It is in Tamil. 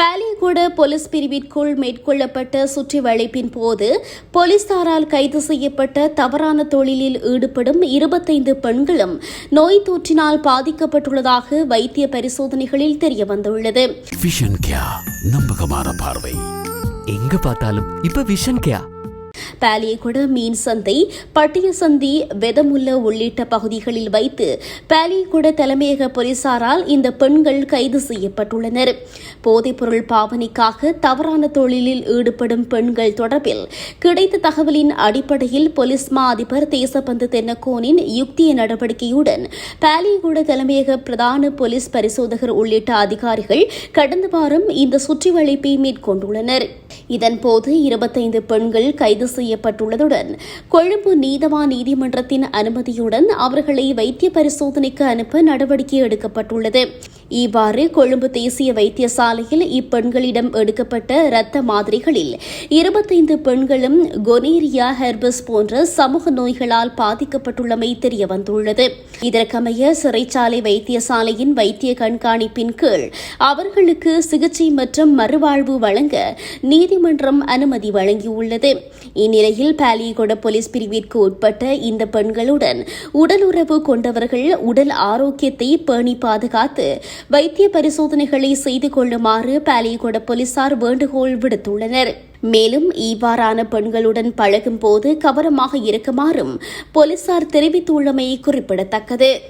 பாலியகுட போலீஸ் பிரிவிற்குள் மேற்கொள்ளப்பட்ட சுற்றி வளைப்பின் போது போலீசாரால் கைது செய்யப்பட்ட தவறான தொழிலில் ஈடுபடும் இருபத்தைந்து பெண்களும் நோய் தொற்றினால் பாதிக்கப்பட்டுள்ளதாக வைத்திய பரிசோதனைகளில் தெரியவந்துள்ளது. விஷன் கியா நம்பகமான பார்வை. எங்க பார்த்தாலும் இப்ப விஷன் கேயா பாலியகுட மீன் சந்தை பட்டியசந்தி வெதமுல்ல உள்ளிட்ட பகுதிகளில் வைத்து பாலியகுட தலைமையக போலீசாரால் இந்த பெண்கள் கைது செய்யப்பட்டுள்ளனர். போதைப்பொருள் பாவனைக்காக தவறான தொழிலில் ஈடுபடும் பெண்கள் தொடர்பில் கிடைத்த தகவலின் அடிப்படையில் போலீஸ் மா அதிபர் தேசபந்து தென்னக்கோனின் யுக்திய நடவடிக்கையுடன் பாலியகுட தலைமையக பிரதான போலீஸ் பரிசோதகர் உள்ளிட்ட அதிகாரிகள் கடந்த வாரம் இந்த சுற்றிவளைப்பை மேற்கொண்டுள்ளனர். இதன்போது இருபத்தைந்து பெண்கள் கைது செய்யப்பட்டுள்ளதுடன் கொழும்பு நீதவான் நீதிமன்றத்தின் அனுமதியுடன் அவர்களை வைத்திய பரிசோதனைக்கு அனுப்ப நடவடிக்கை எடுக்கப்பட்டுள்ளது. இவ்வாறு கொழும்பு தேசிய வைத்தியசாலையில் இப்பெண்களிடம் எடுக்கப்பட்ட இரத்த மாதிரிகளில் இருபத்தைந்து பெண்களும் கொனேரியா ஹெர்பஸ் போன்ற சமூக நோய்களால் பாதிக்கப்பட்டுள்ளமை தெரியவந்துள்ளது. இதற்கமைய சிறைச்சாலை வைத்தியசாலையின் வைத்திய கண்காணிப்பின் கீழ் அவர்களுக்கு சிகிச்சை மற்றும் மறுவாழ்வு வழங்க நீதிமன்றம் அனுமதி வழங்கியுள்ளது. இந்நிலையில் பாலியகொட போலீஸ் பிரிவிற்கு உட்பட்ட இந்த பெண்களுடன் உடலுறவு கொண்டவர்கள் உடல் ஆரோக்கியத்தை பேணி பாதுகாத்து வைத்திய பரிசோதனைகளை செய்து கொள்ளுமாறு பாலியகொட போலீசார் வேண்டுகோள் விடுத்துள்ளனர். மேலும் இவ்வாறான பெண்களுடன் பழகும் போது கவனமாக இருக்குமாறும் போலீசார் தெரிவித்துள்ளமை குறிப்பிடத்தக்கது.